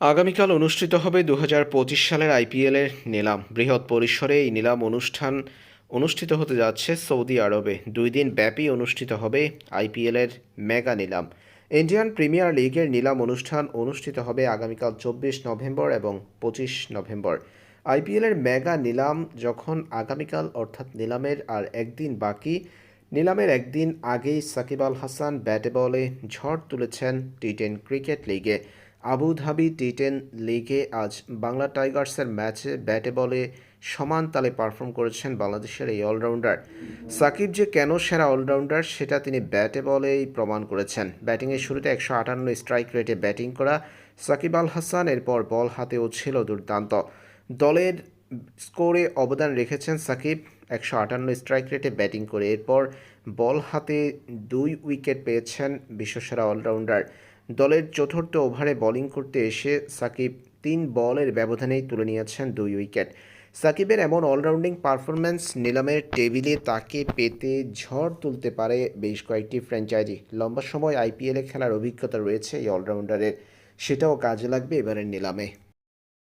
আগামীকাল অনুষ্ঠিত হবে দু হাজার পঁচিশ সালের আইপিএলের নিলাম। বৃহৎ পরিসরে এই নিলাম অনুষ্ঠান অনুষ্ঠিত হতে যাচ্ছে সৌদি আরবে। দুই দিন ব্যাপী অনুষ্ঠিত হবে আইপিএলের মেগা নিলাম। ইন্ডিয়ান প্রিমিয়ার লিগের নিলাম অনুষ্ঠান অনুষ্ঠিত হবে আগামীকাল চব্বিশ নভেম্বর এবং পঁচিশ নভেম্বর। আইপিএলের মেগা নিলাম যখন আগামীকাল, অর্থাৎ নিলামের আর একদিন বাকি, নিলামের একদিন আগেই সাকিব আল হাসান ব্যাটে বলে ঝড় তুলেছেন টি টেন ক্রিকেট লিগে। আবুধাবি টি টেন লিগে আজ বাংলা টাইগার্সের ম্যাচে ব্যাটে বলে সমান তালে পারফর্ম করেছেন বাংলাদেশের এই অলরাউন্ডার। সাকিব যে কেন সেরা অলরাউন্ডার সেটা তিনি ব্যাটে বলেই প্রমাণ করেছেন। ব্যাটিংয়ের শুরুতে একশো আটান্ন স্ট্রাইক রেটে ব্যাটিং করা সাকিব আল হাসান, এরপর বল হাতেও ছিল দুর্দান্ত। দলের স্কোরে অবদান রেখেছেন সাকিব, একশো আটান্ন স্ট্রাইক রেটে ব্যাটিং করে এরপর বল হাতে দুই উইকেট পেয়েছেন বিশ্বসেরা অলরাউন্ডার। দলের চতুর্থ ওভারে বোলিং করতে এসে সাকিব তিন বলের ব্যবধানেই তুলে নিয়েছেন দুই উইকেট। সাকিবের এমন অলরাউন্ডিং পারফরম্যান্স নিলামের টেবিলে তাকে পেতে ঝড় তুলতে পারে বেশ কয়েকটি ফ্র্যাঞ্চাইজি। লম্বা সময় আইপিএলে খেলার অভিজ্ঞতা রয়েছে এই অলরাউন্ডারের। সেটাও কাজে লাগবে এবারের নিলামে।